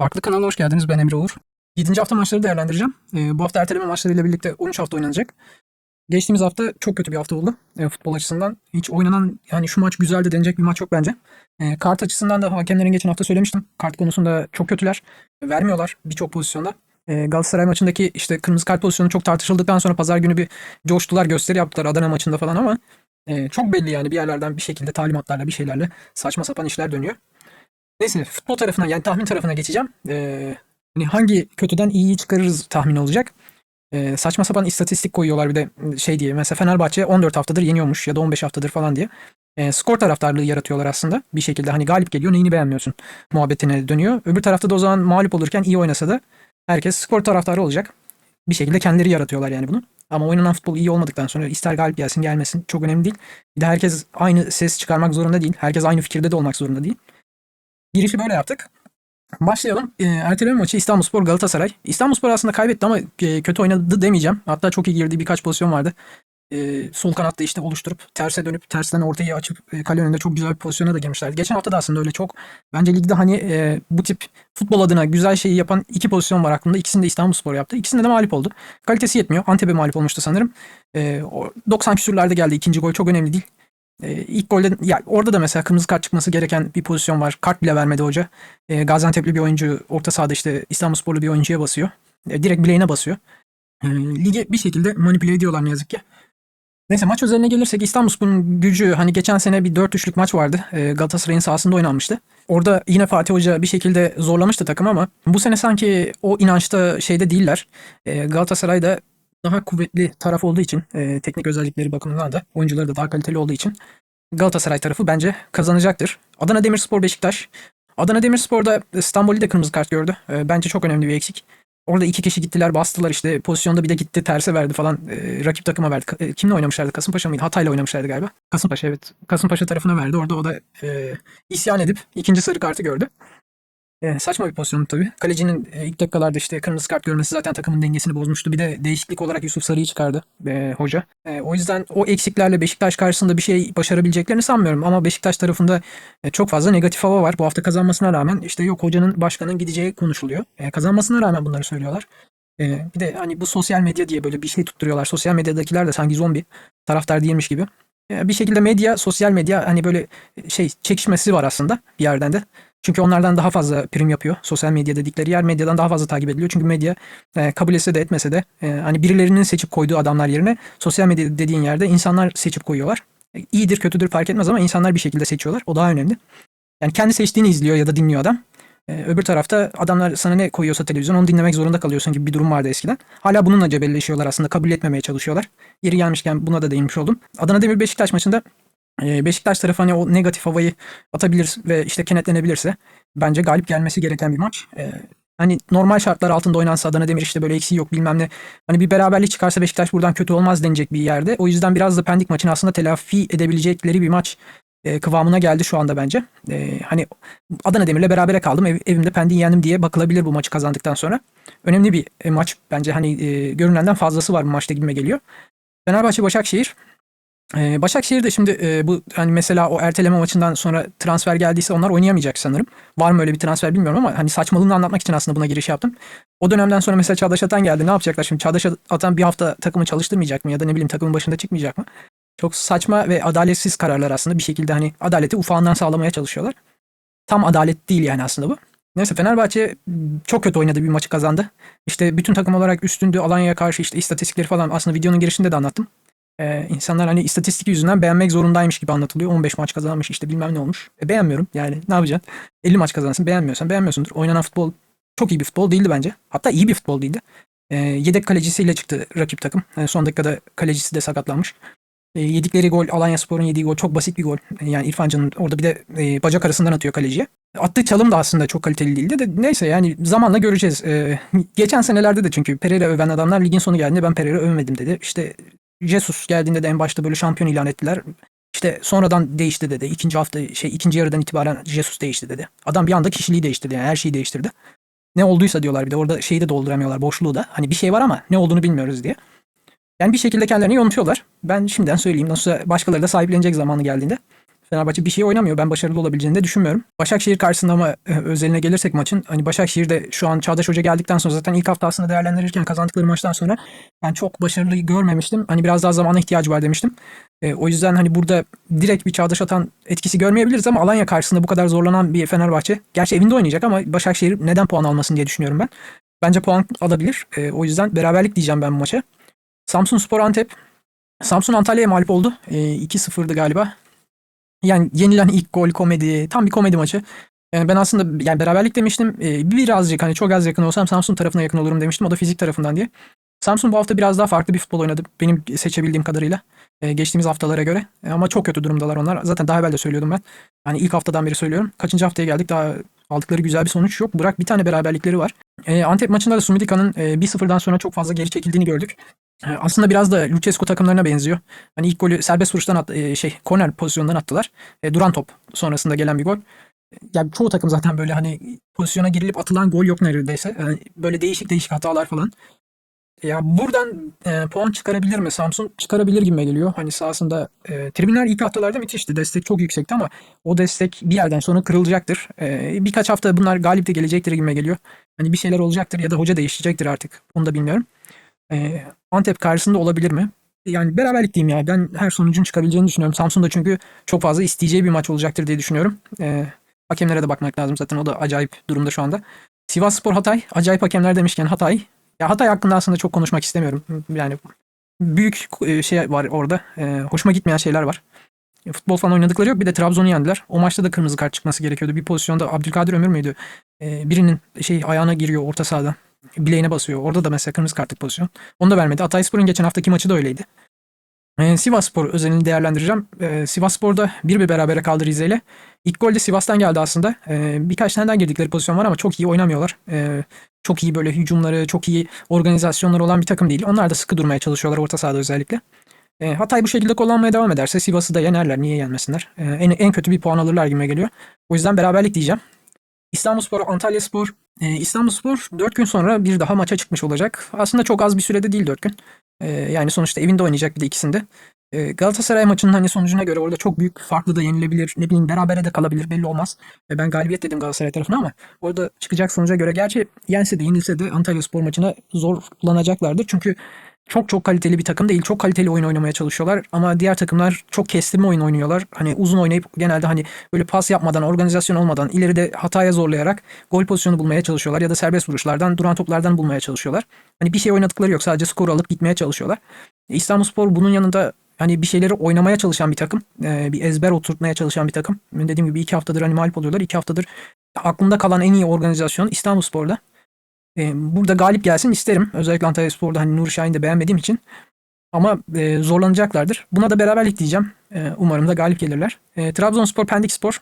Farklı kanalına hoş geldiniz. Ben Emre Uğur. 7. hafta maçları değerlendireceğim. Ee, bu hafta erteleme maçlarıyla birlikte 13 hafta oynanacak. Geçtiğimiz hafta çok kötü bir hafta oldu e, futbol açısından. Hiç oynanan yani şu maç güzeldi denecek bir maç yok bence. E, kart açısından da hakemlerin geçen hafta söylemiştim. Kart konusunda çok kötüler. Vermiyorlar birçok pozisyonda. E, Galatasaray maçındaki işte kırmızı kart pozisyonu çok tartışıldıktan sonra pazar günü bir coştular gösteri yaptılar Adana maçında falan ama e, çok belli yani bir yerlerden bir şekilde talimatlarla bir şeylerle saçma sapan işler dönüyor. Neyse futbol tarafına yani tahmin tarafına geçeceğim. Ee, hani hangi kötüden iyiyi çıkarırız tahmin olacak. Ee, saçma sapan istatistik koyuyorlar bir de şey diye. Mesela Fenerbahçe 14 haftadır yeniyormuş ya da 15 haftadır falan diye. Ee, skor taraftarlığı yaratıyorlar aslında. Bir şekilde hani galip geliyor neyini beğenmiyorsun muhabbetine dönüyor. Öbür tarafta da o zaman mağlup olurken iyi oynasa da herkes skor taraftarı olacak. Bir şekilde kendileri yaratıyorlar yani bunu. Ama oynanan futbol iyi olmadıktan sonra ister galip gelsin gelmesin çok önemli değil. Bir de herkes aynı ses çıkarmak zorunda değil. Herkes aynı fikirde de olmak zorunda değil. Girişi böyle yaptık. Başlayalım. E, erteleme maçı İstanbulspor Galatasaray. İstanbulspor aslında kaybetti ama e, kötü oynadı demeyeceğim. Hatta çok iyi girdiği birkaç pozisyon vardı. E, sol kanatta işte oluşturup terse dönüp tersten ortaya açıp e, kale önünde çok güzel bir pozisyona da girmişlerdi. Geçen hafta da aslında öyle çok. Bence ligde hani e, bu tip futbol adına güzel şeyi yapan iki pozisyon var aklımda. İkisini de İstanbulspor yaptı. İkisinde de mağlup oldu. Kalitesi yetmiyor. Antep'e mağlup olmuştu sanırım. E, o 90 küsürlerde geldi ikinci gol. Çok önemli değil. E, ilk golde ya orada da mesela kırmızı kart çıkması gereken bir pozisyon var. Kart bile vermedi hoca. E, Gaziantep'li bir oyuncu orta sahada işte İstanbulsporlu bir oyuncuya basıyor. E, direkt bileğine basıyor. E, ligi bir şekilde manipüle ediyorlar ne yazık ki. Neyse maç özeline gelirsek İstanbulspor'un gücü hani geçen sene bir 4-3'lük maç vardı. E, Galatasaray'ın sahasında oynanmıştı. Orada yine Fatih Hoca bir şekilde zorlamıştı takım ama bu sene sanki o inançta şeyde değiller. E, Galatasaray'da daha kuvvetli taraf olduğu için e, teknik özellikleri bakımından da oyuncuları da daha kaliteli olduğu için Galatasaray tarafı bence kazanacaktır. Adana Demirspor Beşiktaş. Adana Demirspor'da İstanbul'u de kırmızı kart gördü. E, bence çok önemli bir eksik. Orada iki kişi gittiler bastılar işte pozisyonda bir de gitti terse verdi falan e, rakip takıma verdi. E, kimle oynamışlardı? Kasımpaşa mıydı? Hatay'la oynamışlardı galiba. Kasımpaşa evet. Kasımpaşa tarafına verdi. Orada o da e, isyan edip ikinci sarı kartı gördü. E, saçma bir pozisyon tabii. Kalecinin e, ilk dakikalarda işte kırmızı kart görmesi zaten takımın dengesini bozmuştu. Bir de değişiklik olarak Yusuf Sarı'yı çıkardı e, hoca. E, o yüzden o eksiklerle Beşiktaş karşısında bir şey başarabileceklerini sanmıyorum. Ama Beşiktaş tarafında e, çok fazla negatif hava var. Bu hafta kazanmasına rağmen işte yok hocanın başkanın gideceği konuşuluyor. E, kazanmasına rağmen bunları söylüyorlar. E, bir de hani bu sosyal medya diye böyle bir şey tutturuyorlar. Sosyal medyadakiler de sanki zombi taraftar değilmiş gibi. E, bir şekilde medya, sosyal medya hani böyle şey çekişmesi var aslında bir yerden de. Çünkü onlardan daha fazla prim yapıyor. Sosyal medya dedikleri yer medyadan daha fazla takip ediliyor. Çünkü medya e, kabul etse de etmese de e, hani birilerinin seçip koyduğu adamlar yerine sosyal medya dediğin yerde insanlar seçip koyuyorlar. E, iyidir kötüdür fark etmez ama insanlar bir şekilde seçiyorlar. O daha önemli. Yani kendi seçtiğini izliyor ya da dinliyor adam. E, öbür tarafta adamlar sana ne koyuyorsa televizyon onu dinlemek zorunda kalıyorsun gibi bir durum vardı eskiden. Hala bununla cebelleşiyorlar aslında kabul etmemeye çalışıyorlar. Yeri gelmişken buna da değinmiş oldum. Adana Demir Beşiktaş maçında Beşiktaş tarafı hani o negatif havayı atabilir ve işte kenetlenebilirse bence galip gelmesi gereken bir maç. E, hani normal şartlar altında oynansa Adana Demir işte böyle eksiği yok bilmem ne. Hani bir beraberlik çıkarsa Beşiktaş buradan kötü olmaz denecek bir yerde. O yüzden biraz da Pendik maçını aslında telafi edebilecekleri bir maç e, kıvamına geldi şu anda bence. E, hani Adana Demir'le berabere kaldım. Ev, evimde Pendik'i yendim diye bakılabilir bu maçı kazandıktan sonra. Önemli bir e, maç bence. Hani görünenden fazlası var bu maçta gibime geliyor. Fenerbahçe Başakşehir. Ee, Başakşehir de şimdi e, bu hani mesela o erteleme maçından sonra transfer geldiyse onlar oynayamayacak sanırım. Var mı öyle bir transfer bilmiyorum ama hani saçmalığını anlatmak için aslında buna giriş yaptım. O dönemden sonra mesela Çağdaş Atan geldi. Ne yapacaklar şimdi? Çağdaş Atan bir hafta takımı çalıştırmayacak mı ya da ne bileyim takımın başında çıkmayacak mı? Çok saçma ve adaletsiz kararlar aslında bir şekilde hani adaleti ufağından sağlamaya çalışıyorlar. Tam adalet değil yani aslında bu. Neyse Fenerbahçe çok kötü oynadı bir maçı kazandı. İşte bütün takım olarak üstündü Alanya'ya karşı işte istatistikleri falan aslında videonun girişinde de anlattım. Ee, insanlar hani istatistik yüzünden beğenmek zorundaymış gibi anlatılıyor. 15 maç kazanmış işte bilmem ne olmuş. E, beğenmiyorum yani ne yapacaksın? 50 maç kazansın beğenmiyorsan beğenmiyorsundur. Oynanan futbol çok iyi bir futbol değildi bence. Hatta iyi bir futbol değildi. E, yedek kalecisiyle çıktı rakip takım. Yani son dakikada kalecisi de sakatlanmış. E, yedikleri gol Alanya Spor'un yediği gol çok basit bir gol. E, yani İrfan Can'ın orada bir de e, bacak arasından atıyor kaleciye. Attığı çalım da aslında çok kaliteli değildi de neyse yani zamanla göreceğiz. E, geçen senelerde de çünkü Pereira öven adamlar ligin sonu geldiğinde ben Pereira övmedim dedi. İşte Jesus geldiğinde de en başta böyle şampiyon ilan ettiler. İşte sonradan değişti dedi. İkinci hafta şey ikinci yarıdan itibaren Jesus değişti dedi. Adam bir anda kişiliği değiştirdi yani her şeyi değiştirdi. Ne olduysa diyorlar bir de orada şeyi de dolduramıyorlar boşluğu da. Hani bir şey var ama ne olduğunu bilmiyoruz diye. Yani bir şekilde kendilerini yontuyorlar. Ben şimdiden söyleyeyim nasılsa başkaları da sahiplenecek zamanı geldiğinde. Fenerbahçe bir şey oynamıyor. Ben başarılı olabileceğini de düşünmüyorum. Başakşehir karşısında ama e, özeline gelirsek maçın hani Başakşehir'de şu an Çağdaş Hoca geldikten sonra zaten ilk hafta değerlendirirken kazandıkları maçtan sonra ben çok başarılı görmemiştim. Hani biraz daha zamana ihtiyacı var demiştim. E, o yüzden hani burada direkt bir Çağdaş atan etkisi görmeyebiliriz ama Alanya karşısında bu kadar zorlanan bir Fenerbahçe. Gerçi evinde oynayacak ama Başakşehir neden puan almasın diye düşünüyorum ben. Bence puan alabilir. E, o yüzden beraberlik diyeceğim ben bu maça. Samsun Spor Antep. Samsun Antalya'ya mağlup oldu. E, 2-0'dı galiba. Yani yenilen ilk gol komedi. Tam bir komedi maçı. Yani ben aslında yani beraberlik demiştim. E, birazcık hani çok az yakın olsam Samsun tarafına yakın olurum demiştim. O da fizik tarafından diye. Samsun bu hafta biraz daha farklı bir futbol oynadı. Benim seçebildiğim kadarıyla. E, geçtiğimiz haftalara göre. E, ama çok kötü durumdalar onlar. Zaten daha evvel de söylüyordum ben. Yani ilk haftadan beri söylüyorum. Kaçıncı haftaya geldik daha aldıkları güzel bir sonuç yok. Bırak bir tane beraberlikleri var. E, Antep maçında da Sumidika'nın e, 1-0'dan sonra çok fazla geri çekildiğini gördük. E, aslında biraz da Lucescu takımlarına benziyor. Hani ilk golü serbest vuruştan at, e, şey korner pozisyonundan attılar. E, duran top sonrasında gelen bir gol. Yani çoğu takım zaten böyle hani pozisyona girilip atılan gol yok neredeyse. Yani böyle değişik değişik hatalar falan. Ya buradan e, puan çıkarabilir mi Samsun? Çıkarabilir gibi geliyor. Hani sahasında e, tribünler ilk haftalarda müthişti. Destek çok yüksekti ama o destek bir yerden sonra kırılacaktır. E, birkaç hafta bunlar galip de gelecektir gibi geliyor. Hani bir şeyler olacaktır ya da hoca değişecektir artık. Onu da bilmiyorum. E, Antep karşısında olabilir mi? Yani beraberlik diyeyim ya. Ben her sonucun çıkabileceğini düşünüyorum. Samsun'da çünkü çok fazla isteyeceği bir maç olacaktır diye düşünüyorum. E, hakemlere de bakmak lazım zaten. O da acayip durumda şu anda. Sivas Spor Hatay. Acayip hakemler demişken Hatay. Ya Hatay hakkında aslında çok konuşmak istemiyorum. Yani büyük e, şey var orada. E, hoşuma gitmeyen şeyler var. E, Futbol falan oynadıkları yok. Bir de Trabzon'u yendiler. O maçta da kırmızı kart çıkması gerekiyordu. Bir pozisyonda Abdülkadir Ömür müydü? E, birinin şey ayağına giriyor orta sahada. Bileğine basıyor. Orada da mesela kırmızı kartlık pozisyon. Onu da vermedi. Hatayspor'un geçen haftaki maçı da öyleydi. E, Sivasspor özelini değerlendireceğim. E, Sivasspor'da bir bir berabere kaldı Rize ile. İlk gol de Sivas'tan geldi aslında. E, birkaç taneden girdikleri pozisyon var ama çok iyi oynamıyorlar. E, çok iyi böyle hücumları, çok iyi organizasyonları olan bir takım değil. Onlar da sıkı durmaya çalışıyorlar orta sahada özellikle. E, Hatay bu şekilde kullanmaya devam ederse Sivas'ı da yenerler. Niye yenmesinler? E, en, en kötü bir puan alırlar gibi geliyor. O yüzden beraberlik diyeceğim. İstanbulspor, Antalyaspor. E, İstanbulspor 4 gün sonra bir daha maça çıkmış olacak. Aslında çok az bir sürede değil 4 gün. E, yani sonuçta evinde oynayacak bir de ikisinde. E, Galatasaray maçının hani sonucuna göre orada çok büyük farklı da yenilebilir. Ne bileyim berabere de kalabilir belli olmaz. E, ben galibiyet dedim Galatasaray tarafına ama orada çıkacak sonuca göre gerçi yense de yenilse de Antalya Spor maçına zorlanacaklardır. Çünkü çok çok kaliteli bir takım değil. Çok kaliteli oyun oynamaya çalışıyorlar. Ama diğer takımlar çok kestirme oyun oynuyorlar. Hani uzun oynayıp genelde hani böyle pas yapmadan, organizasyon olmadan ileride hataya zorlayarak gol pozisyonu bulmaya çalışıyorlar. Ya da serbest vuruşlardan, duran toplardan bulmaya çalışıyorlar. Hani bir şey oynadıkları yok. Sadece skor alıp gitmeye çalışıyorlar. E, İstanbulspor bunun yanında hani bir şeyleri oynamaya çalışan bir takım. E, bir ezber oturtmaya çalışan bir takım. Dediğim gibi iki haftadır hani mağlup oluyorlar. İki haftadır aklımda kalan en iyi organizasyon İstanbulspor'da. E, burada galip gelsin isterim. Özellikle Antalya Spor'da hani Nuri Şahin'i de beğenmediğim için. Ama e, zorlanacaklardır. Buna da beraberlik diyeceğim. E, umarım da galip gelirler. E, Trabzonspor, Pendikspor.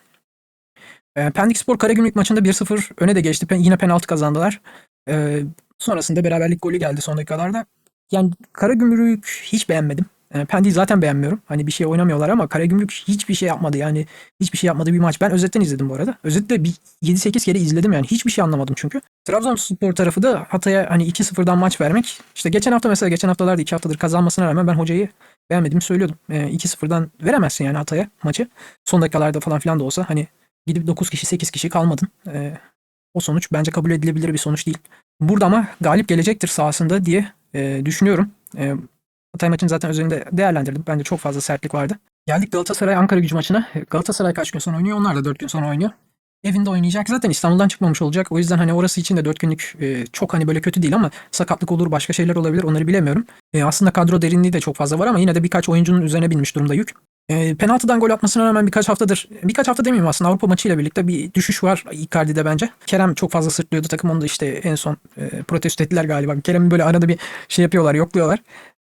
E, Pendikspor Karagümrük maçında 1-0 öne de geçti. Pen- yine penaltı kazandılar. E, sonrasında beraberlik golü geldi son dakikalarda. Yani Karagümrük hiç beğenmedim. E, Pendik'i zaten beğenmiyorum. Hani bir şey oynamıyorlar ama Karagümrük hiçbir şey yapmadı. Yani hiçbir şey yapmadığı bir maç. Ben özetten izledim bu arada. Özetle bir 7-8 kere izledim yani. Hiçbir şey anlamadım çünkü. Trabzonspor tarafı da Hatay'a hani 2-0'dan maç vermek. İşte geçen hafta mesela geçen haftalarda 2 haftadır kazanmasına rağmen ben hocayı beğenmediğimi söylüyordum. E, 2-0'dan veremezsin yani Hatay'a maçı. Son dakikalarda falan filan da olsa hani gidip 9 kişi 8 kişi kalmadın. E, o sonuç bence kabul edilebilir bir sonuç değil. Burada ama galip gelecektir sahasında diye e, düşünüyorum. E, Hatay maçını zaten özelinde değerlendirdim. Bence çok fazla sertlik vardı. Geldik Galatasaray Ankara gücü maçına. Galatasaray kaç gün sonra oynuyor? Onlar da 4 gün sonra oynuyor. Evinde oynayacak. Zaten İstanbul'dan çıkmamış olacak. O yüzden hani orası için de 4 günlük e, çok hani böyle kötü değil ama sakatlık olur, başka şeyler olabilir. Onları bilemiyorum. E, aslında kadro derinliği de çok fazla var ama yine de birkaç oyuncunun üzerine binmiş durumda yük. E, penaltıdan gol atmasına rağmen birkaç haftadır, birkaç hafta demeyeyim aslında Avrupa maçıyla birlikte bir düşüş var Icardi'de bence. Kerem çok fazla sırtlıyordu takım onu da işte en son e, protesto ettiler galiba. Kerem'i böyle arada bir şey yapıyorlar, yokluyorlar.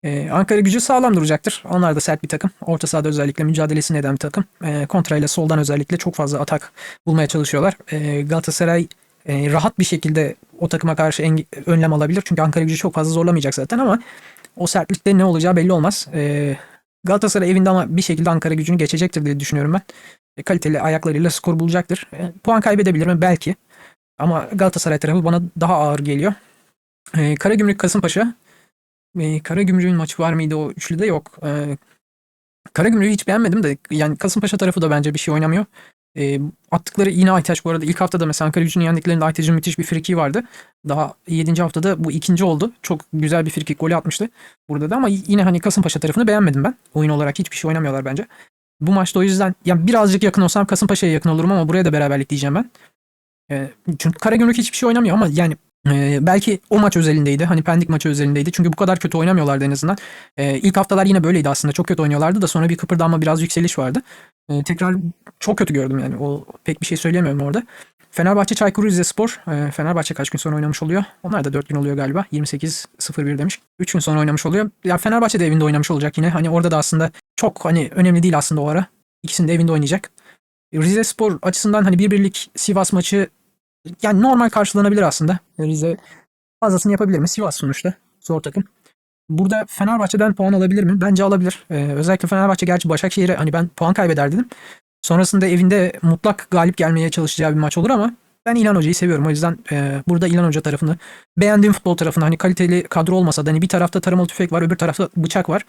Ee, Ankara gücü sağlam duracaktır. Onlar da sert bir takım. Orta sahada özellikle mücadelesini eden bir takım. Ee, kontrayla soldan özellikle çok fazla atak bulmaya çalışıyorlar. Ee, Galatasaray e, rahat bir şekilde o takıma karşı enge- önlem alabilir. Çünkü Ankara gücü çok fazla zorlamayacak zaten ama o sertlikte ne olacağı belli olmaz. Ee, Galatasaray evinde ama bir şekilde Ankara gücünü geçecektir diye düşünüyorum ben. E, kaliteli ayaklarıyla skor bulacaktır. E, puan kaybedebilir mi? Belki. Ama Galatasaray tarafı bana daha ağır geliyor. E, Karagümrük Kasımpaşa. E, Karagümrük'ün maçı var mıydı o üçlüde yok. E, Karagümrük'ü hiç beğenmedim de yani Kasımpaşa tarafı da bence bir şey oynamıyor. E, attıkları yine Aytaç bu arada ilk haftada mesela Ankara gücünü yendiklerinde Aytaç'ın müthiş bir friki vardı. Daha 7. haftada bu ikinci oldu. Çok güzel bir frikik golü atmıştı burada da ama yine hani Kasımpaşa tarafını beğenmedim ben. Oyun olarak hiçbir şey oynamıyorlar bence. Bu maçta o yüzden yani birazcık yakın olsam Kasımpaşa'ya yakın olurum ama buraya da beraberlik diyeceğim ben. E, çünkü Karagümrük hiçbir şey oynamıyor ama yani e, belki o maç özelindeydi. Hani Pendik maçı özelindeydi. Çünkü bu kadar kötü oynamıyorlardı en azından. E, ilk haftalar yine böyleydi aslında. Çok kötü oynuyorlardı da sonra bir kıpırdanma biraz yükseliş vardı. E, tekrar çok kötü gördüm yani. O pek bir şey söyleyemiyorum orada. Fenerbahçe Çaykur Rizespor. E, Fenerbahçe kaç gün sonra oynamış oluyor? Onlar da 4 gün oluyor galiba. 28-01 demiş. 3 gün sonra oynamış oluyor. Ya Fenerbahçe de evinde oynamış olacak yine. Hani orada da aslında çok hani önemli değil aslında o ara. İkisini de evinde oynayacak. Rize Spor açısından hani bir birlik Sivas maçı yani normal karşılanabilir aslında. Rize fazlasını yapabilir mi? Sivas sonuçta. Zor takım. Burada Fenerbahçe'den puan alabilir mi? Bence alabilir. Ee, özellikle Fenerbahçe gerçi Başakşehir'e hani ben puan kaybeder dedim. Sonrasında evinde mutlak galip gelmeye çalışacağı bir maç olur ama ben İlhan Hoca'yı seviyorum. O yüzden e, burada İlhan Hoca tarafını beğendiğim futbol tarafını hani kaliteli kadro olmasa da hani bir tarafta taramalı tüfek var öbür tarafta bıçak var.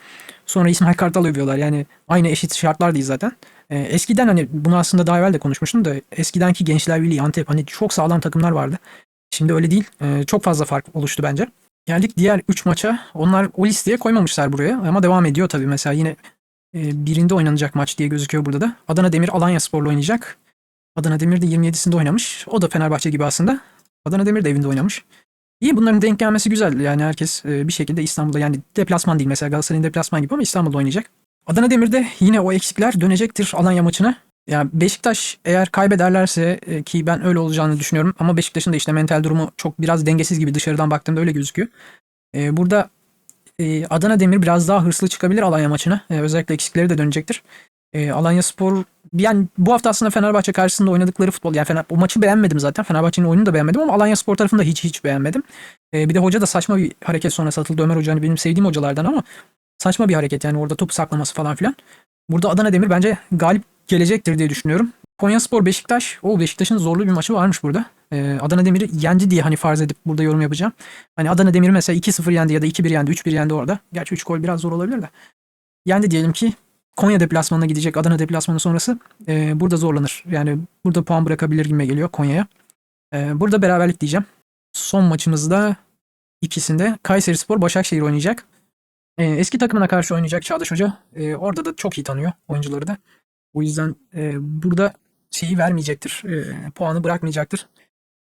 Sonra İsmail Kartal övüyorlar. Yani aynı eşit şartlar değil zaten. E, eskiden hani bunu aslında daha evvel de konuşmuştum da eskidenki Gençler Birliği Antep hani çok sağlam takımlar vardı. Şimdi öyle değil. E, çok fazla fark oluştu bence. Geldik diğer 3 maça. Onlar o listeye koymamışlar buraya ama devam ediyor tabii. Mesela yine e, birinde oynanacak maç diye gözüküyor burada da. Adana Demir Alanya Spor'la oynayacak. Adana Demir de 27'sinde oynamış. O da Fenerbahçe gibi aslında. Adana Demir de evinde oynamış. İyi bunların denk gelmesi güzel. Yani herkes e, bir şekilde İstanbul'da yani deplasman değil mesela Galatasaray'ın deplasman gibi ama İstanbul'da oynayacak. Adana Demir'de yine o eksikler dönecektir Alanya maçına. Yani Beşiktaş eğer kaybederlerse e, ki ben öyle olacağını düşünüyorum ama Beşiktaş'ın da işte mental durumu çok biraz dengesiz gibi dışarıdan baktığımda öyle gözüküyor. E, burada e, Adana Demir biraz daha hırslı çıkabilir Alanya maçına. E, özellikle eksikleri de dönecektir. E, Alanya Spor yani bu hafta aslında Fenerbahçe karşısında oynadıkları futbol yani Fener, o maçı beğenmedim zaten. Fenerbahçe'nin oyununu da beğenmedim ama Alanya Spor tarafında hiç hiç beğenmedim. E, bir de hoca da saçma bir hareket sonra satıldı. Ömer Hoca hani benim sevdiğim hocalardan ama saçma bir hareket yani orada topu saklaması falan filan. Burada Adana Demir bence galip gelecektir diye düşünüyorum. Konyaspor Beşiktaş. O Beşiktaş'ın zorlu bir maçı varmış burada. Ee, Adana Demir'i yendi diye hani farz edip burada yorum yapacağım. Hani Adana Demir mesela 2-0 yendi ya da 2-1 yendi, 3-1 yendi orada. Gerçi 3 gol biraz zor olabilir de. Yendi diyelim ki Konya deplasmanına gidecek Adana deplasmanı sonrası e, burada zorlanır. Yani burada puan bırakabilir gibi geliyor Konya'ya. E, burada beraberlik diyeceğim. Son maçımızda ikisinde Kayseri Spor Başakşehir oynayacak. E, eski takımına karşı oynayacak Çağdaş Hoca. E, orada da çok iyi tanıyor oyuncuları da. O yüzden e, burada şeyi vermeyecektir. E, puanı bırakmayacaktır.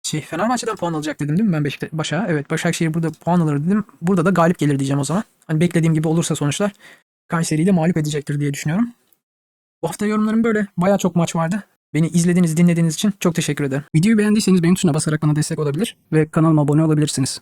Şey, Fenerbahçe'den puan alacak dedim değil mi ben Beşiktaş, Başak'a? Evet Başakşehir burada puan alır dedim. Burada da galip gelir diyeceğim o zaman. Hani beklediğim gibi olursa sonuçlar Kayseri'yi de mağlup edecektir diye düşünüyorum. Bu hafta yorumlarım böyle. Baya çok maç vardı. Beni izlediğiniz, dinlediğiniz için çok teşekkür ederim. Videoyu beğendiyseniz beğen tuşuna basarak bana destek olabilir ve kanalıma abone olabilirsiniz.